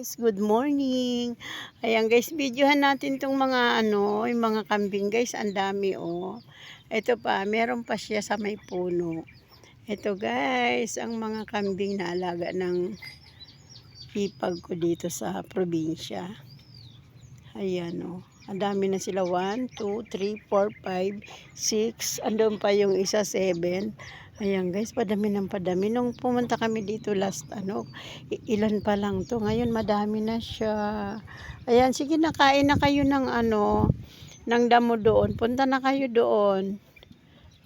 Guys, good morning. Ayan guys, videohan natin tong mga ano, yung mga kambing guys, ang dami oh. Ito pa, meron pa siya sa may puno. Ito guys, ang mga kambing na alaga ng hipag ko dito sa probinsya. Ayan oh. Ang dami na sila. 1, 2, 3, 4, 5, 6. Andun pa yung isa, 7. Ayan guys, padami ng padami. Nung pumunta kami dito last, ano, ilan pa lang to. Ngayon madami na siya. Ayan, sige na, kain na kayo ng ano, ng damo doon. Punta na kayo doon.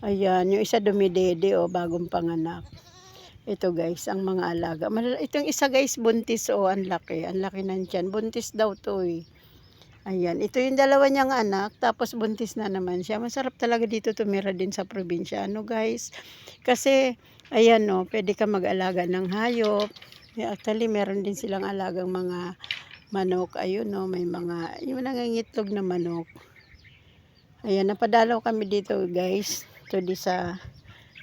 Ayan, yung isa dumidede o bagong panganak. Ito guys, ang mga alaga. Itong isa guys, buntis o ang laki. Ang laki nandyan. Buntis daw to eh. Ayan, ito yung dalawa niyang anak, tapos buntis na naman siya. Masarap talaga dito tumira din sa probinsya. Ano guys? Kasi, ayan no, pwede ka mag-alaga ng hayop. Eh, Actually, meron din silang alagang mga manok. Ayun no, may mga, yung nangangitlog na manok. Ayan, napadalaw kami dito guys. Today sa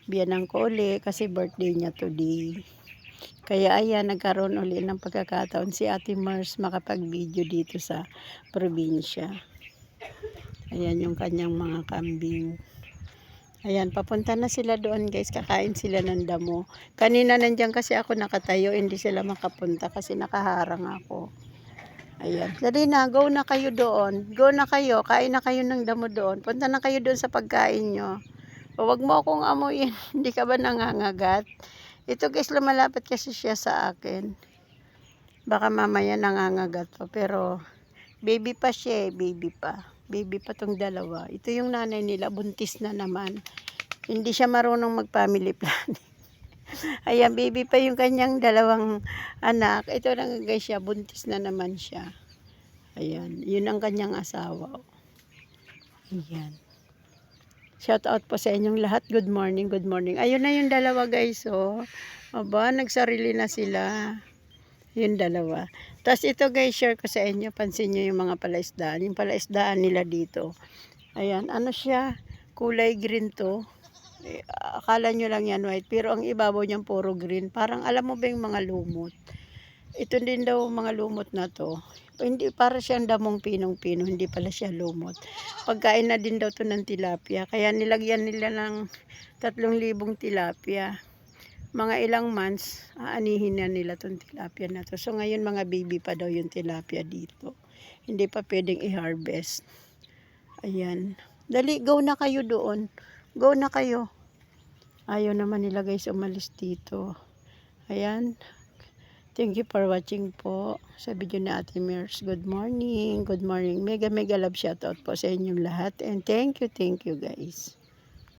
Biyanang Kole kasi birthday niya today. Kaya ayan, nagkaroon uli ng pagkakataon si Ate Mars makapag-video dito sa probinsya. Ayan yung kanyang mga kambing. Ayan, papunta na sila doon guys. Kakain sila ng damo. Kanina nandyan kasi ako nakatayo. Hindi sila makapunta kasi nakaharang ako. Ayan. Dali na, go na kayo doon. Go na kayo. Kain na kayo ng damo doon. Punta na kayo doon sa pagkain nyo. O, wag mo akong amuyin. Hindi ka ba nangangagat? Ito guys, lumalapit kasi siya sa akin. Baka mamaya nangangagat pa. Pero, baby pa siya eh. Baby pa. Baby pa tong dalawa. Ito yung nanay nila. Buntis na naman. Hindi siya marunong mag-family planning. Ayan, baby pa yung kanyang dalawang anak. Ito lang guys siya. Buntis na naman siya. Ayan. Yun ang kanyang asawa. Ayan. Shout out po sa inyong lahat. Good morning, good morning. Ayun na yung dalawa guys, oh. Aba, nagsarili na sila. Yung dalawa. Tapos ito guys, share ko sa inyo. Pansin nyo yung mga palaisdaan. Yung palaisdaan nila dito. Ayan, ano siya? Kulay green to. Eh, akala nyo lang yan white. Pero ang ibabaw niyan puro green. Parang alam mo ba yung mga lumot? Ito din daw mga lumot na to. Hindi para siyang damong pinong-pino, hindi pala siya lumot. Pagkain na din daw to ng tilapia. Kaya nilagyan nila ng 3,000 tilapia. Mga ilang months, aanihin na nila tong tilapia na to. So ngayon mga baby pa daw yung tilapia dito. Hindi pa pwedeng i-harvest. Ayan. Dali, go na kayo doon. Go na kayo. Ayaw naman nila guys umalis dito. Ayan. Thank you for watching po sa video ni Ate Mers. Good morning. Good morning. Mega mega love shoutout po sa inyong lahat. And thank you, thank you guys.